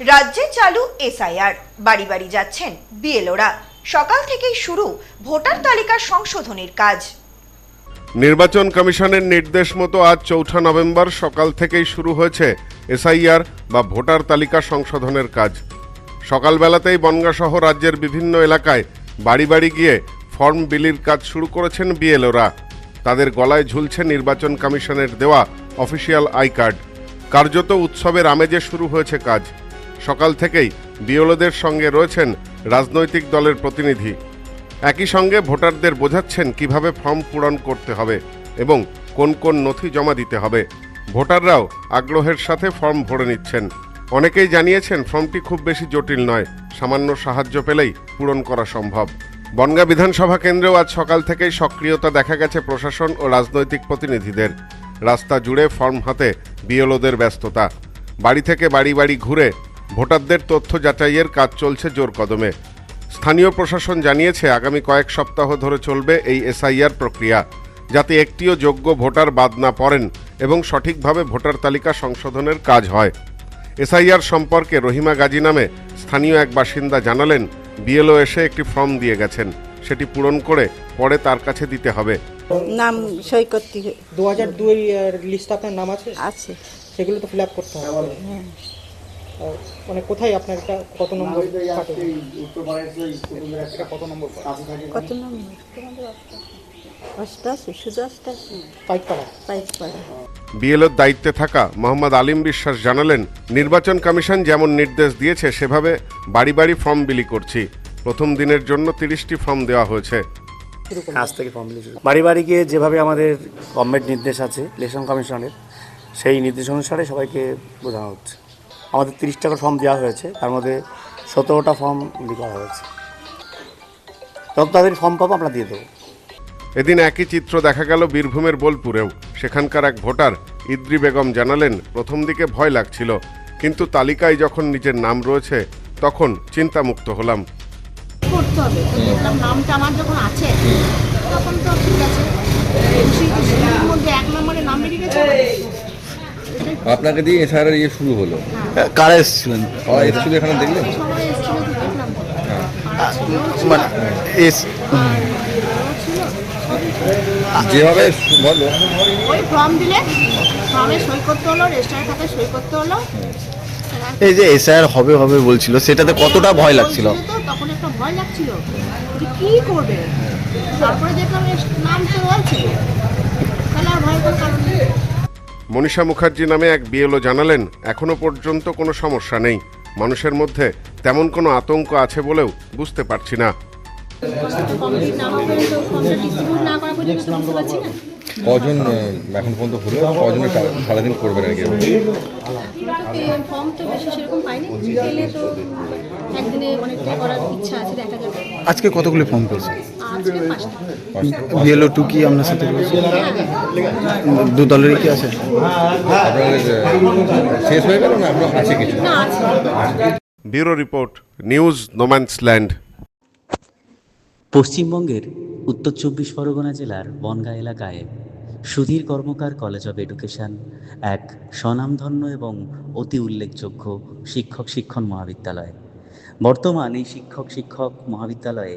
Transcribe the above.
রাজ্যে চালু এসআইআর। বাড়ি বাড়ি যাচ্ছেন বিএলওরা। সকাল থেকেই শুরু ভোটার তালিকা সংশোধনের কাজ। নির্বাচন কমিশনের নির্দেশ মতো আজ চৌঠা নভেম্বর সকাল থেকেই শুরু হয়েছে এসআইআর বা ভোটার তালিকা সংশোধনের কাজ। সকালবেলাতেই বনগাসহ রাজ্যের বিভিন্ন এলাকায় বাড়ি বাড়ি গিয়ে ফর্ম বিলির কাজ শুরু করেছেন বিএলওরা। তাদের গলায় ঝুলছে নির্বাচন কমিশনের দেওয়া অফিসিয়াল আই কার্ড। কার্যত উৎসবের আমেজে শুরু হয়েছে কাজ। সকাল থেকেই বিএলওদের সঙ্গে রয়েছেন রাজনৈতিক দলের প্রতিনিধি। একই সঙ্গে ভোটারদের বোঝাচ্ছেন কীভাবে ফর্ম পূরণ করতে হবে এবং কোন কোন নথি জমা দিতে হবে। ভোটাররাও আগ্রহের সাথে ফর্ম ভরে নিচ্ছেন। অনেকেই জানিয়েছেন ফর্মটি খুব বেশি জটিল নয়, সামান্য সাহায্য পেলেই পূরণ করা সম্ভব। বনগা বিধানসভা কেন্দ্রেও আজ সকাল থেকেই সক্রিয়তা দেখা গেছে প্রশাসন ও রাজনৈতিক প্রতিনিধিদের। রাস্তা জুড়ে ফর্ম হাতে বিএলওদের ব্যস্ততা। বাড়ি থেকে বাড়ি বাড়ি ঘুরে ভোটারদের তথ্য যাচাইয়ের কাজ চলছে জোর কদমে। স্থানীয় প্রশাসন জানিয়েছে আগামী কয়েক সপ্তাহ ধরে চলবে এই এসআইআর প্রক্রিয়া যাতে একটিও যোগ্য ভোটার বাদ না পড়েন এবং সঠিকভাবে ভোটার তালিকা সংশোধনের কাজ হয়। এসআইআর সম্পর্কে রহিমা গাজী নামে স্থানীয় এক বাসিন্দা জানালেন বিএলও এসে একটি ফর্ম দিয়ে গেছেন সেটি পূরণ করে পরে তার কাছে দিতে হবে। নাম সই করতে দু হাজার দুই লিস্ট আপনার নাম আছে? আছে। সেগুলো তো ফিল আপ করতে হবে। হ্যাঁ। মানে কোথায় আপনার এটা কত নম্বর কত নম্বর কত নম্বর? বিএলওর দায়িত্বে থাকা মোহাম্মদ আলিম বিশ্বাস জানালেন নির্বাচন কমিশন যেমন নির্দেশ দিয়েছে সেভাবে বাড়ি বাড়ি ফর্ম বিলি করছি। প্রথম দিনের জন্য তিরিশটি ফর্ম দেওয়া হয়েছে। আজ থেকে ফর্ম বিলি বাড়ি বাড়ি গিয়ে যেভাবে আমাদের গভর্নমেন্ট নির্দেশ আছে ইলেকশন কমিশনের সেই নির্দেশ অনুসারে সবাইকে বোঝানো হচ্ছে। আমাদের তিরিশ টাকার ফর্ম দেওয়া হয়েছে তার মধ্যে সতেরোটা ফর্ম বিলি করা হয়েছে। তবে তাদের ফর্ম পাবো আমরা দিয়ে দেবো। এদিন একই চিত্র দেখা গেল বীরভূমের বোলপুরেও। সেখানকার এক ভোটার ইদ্রি বেগম জানালেন প্রথম দিকে ভয় লাগছিল কিন্তু তালিকায় যখন নিজের নাম রয়েছে তখন চিন্তামুক্ত হলাম। করতে হবে। নামটা আমার যখন আছে তখন তো ঠিক আছে সেই সেটার মধ্যে এক নম্বরে নাম বেরিয়ে গেছে আপনাকে দিয়ে এসআইআর ইয়ে শুরু হলো। কারা এসেছিলেন? এসেছিল এখানে দেখলেন? ছিল, মানে এস। যেভাবে বলো। ওই ফর্ম দিলে ফর্মে সই করতে হলো রেজিস্টারের সই করতে হলো। এই যে এসআইআর হবে হবে বলছিল সেটাতে কতটা ভয় লাগছিল? তখন একটা ভয় লাগছিল যে কি করবে? তারপরে দেখলাম নাম তো আছে তাহলে আর ভয় করার কারণ নেই। মনীষা মুখার্জি নামে এক বিএলও জানালেন এখনও পর্যন্ত কোনো সমস্যা নেই। মানুষের মধ্যে তেমন কোনো আতঙ্ক আছে বলেও বুঝতে পারছি না। কজন এখন পর্যন্ত হলো? কজনে সারাদিন আজকে কতগুলো ফর্ম করেছে কি আপনার সাথে? দু দলেরই কি আছে? শেষ হয়ে গেল না? আপনার আছে কিছু। ব্যুরো রিপোর্ট নিউজ নোম্যান্সল্যান্ড পশ্চিমবঙ্গের উত্তর চব্বিশ পরগনা জেলার বনগাঁ এলাকায় Sudhir Karmakar college of education এক স্বনামধন্য এবং অতি উল্লেখযোগ্য শিক্ষক শিক্ষণ মহাবিদ্যালয়। বর্তমান এই শিক্ষক শিক্ষক মহাবিদ্যালয়ে